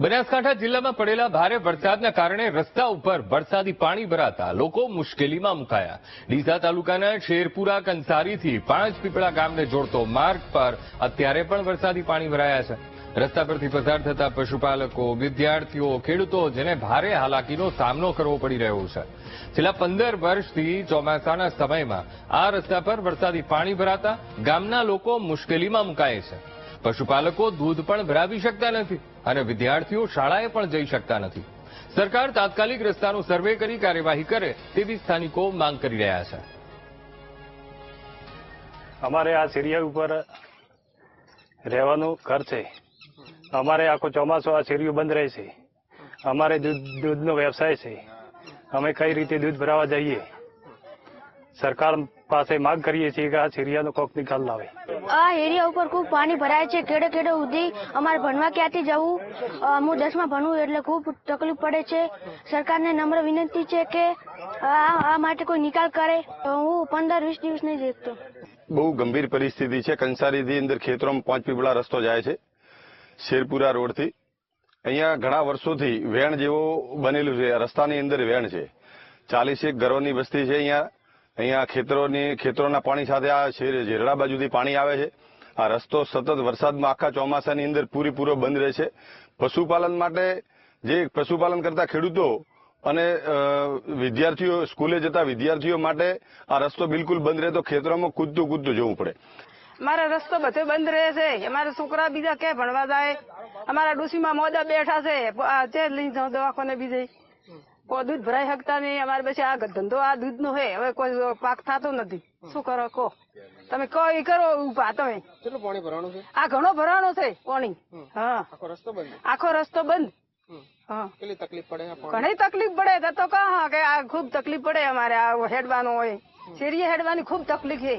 બનાસકાંઠા જિલ્લામાં પડેલા ભારે વરસાદના કારણે રસ્તા ઉપર વરસાદી પાણી ભરાતા લોકો મુશ્કેલીમાં મુકાયા. ડીસા તાલુકાના શેરપુરા કંસારીથી પાંચ પીપળા ગામને જોડતો માર્ગ પર અત્યારે પણ વરસાદી પાણી ભરાયા છે. રસ્તા પરથી પસાર થતા પશુપાલકો, વિદ્યાર્થીઓ, ખેડૂતો જેને ભારે હાલાકીનો સામનો કરવો પડી રહ્યો છે. છેલ્લા પંદર વર્ષથી ચોમાસાના સમયમાં આ રસ્તા પર વરસાદી પાણી ભરાતા ગામના લોકો મુશ્કેલીમાં મુકાય છે. પશુપાલકો દૂધ પણ ભરાવી શકતા નથી અને વિદ્યાર્થીઓ શાળાએ પણ જઈ શકતા નથી. સરકાર તાત્કાલિક રસ્તાનો સર્વે કરી કાર્યવાહી કરે તેવી સ્થાનિકો માંગ કરી રહ્યા છે. અમારે આ સિરિયા ઉપર રહેવાનું ઘર છે. અમારે આખો ચોમાસો આ સિરિયું બંધ રહે છે. અમારે દૂધ દૂધનો વ્યવસાય છે. અમે કઈ રીતે દૂધ ભરાવા જઈએ? સરકાર પાસે માંગ કરીએ છીએ કે આ સિરિયાનો કોક નિકાલ લાવે. આ એરિયા ઉપર ખૂબ પાણી ભરાય છે. કેડે કેડે સુધી અમારે ભણવા ક્યાંથી જવું? હું દસમાં ભણવું એટલે ખૂબ તકલીફ પડે છે. સરકારને નમ્ર વિનંતી છે કે આ આ માટે કોઈ નિકાલ કરે. હું પંદર વીસ દિવસ નહીં દેખતો. બહુ ગંભીર પરિસ્થિતિ છે. કંસારીથી અંદર ખેતરોમાં પાંચ પીપળા રસ્તો જાય છે. શેરપુરા રોડથી. અહીંયા ઘણા વર્ષોથી વેણ જેવો બનેલું છે. રસ્તાની અંદર વેણ છે. ચાલીસેક ઘરોની વસ્તી છે અહીંયા. અહીંયા ખેતરોની, ખેતરોના પાણી સાથે આ ઝેરડા બાજુથી પાણી આવે છે. આ રસ્તો સતત વરસાદમાં આખા ચોમાસાની અંદર પૂરેપૂરો બંધ રહે છે. પશુપાલન માટે જે પશુપાલન કરતા ખેડૂતો અને વિદ્યાર્થીઓ, સ્કૂલે જતા વિદ્યાર્થીઓ માટે આ રસ્તો બિલકુલ બંધ રહે તો ખેતરોમાં કૂદતું કૂદતું જવું પડે. મારા રસ્તો બધો બંધ રહે છે. અમારા છોકરા બીજા ક્યાં ભણવા જાય? અમારા ડોસીમાં મોદા બેઠા છે. દવાખાને બીજે. કોઈ દૂધ ભરાઈ શકતા નહીં અમારે પછી આ ધંધો આ દૂધ નો હે હવે કોઈ પાક થતો નથી. શું કરો કહો? તમે કહો એ કરો ઊભા તમે. કેટલું પાણી ભરાણું છે? આ ઘણો ભરાણો છે પાણી. હા. આખો રસ્તો બંધ. આખો રસ્તો બંધ. કેટલી તકલીફ પડે ઘણી તકલીફ પડે તો કહા કે આ ખૂબ તકલીફ પડે અમારે આ હેડવાનું હોય. શેરીએ હેડવાની ખૂબ તકલીફ છે.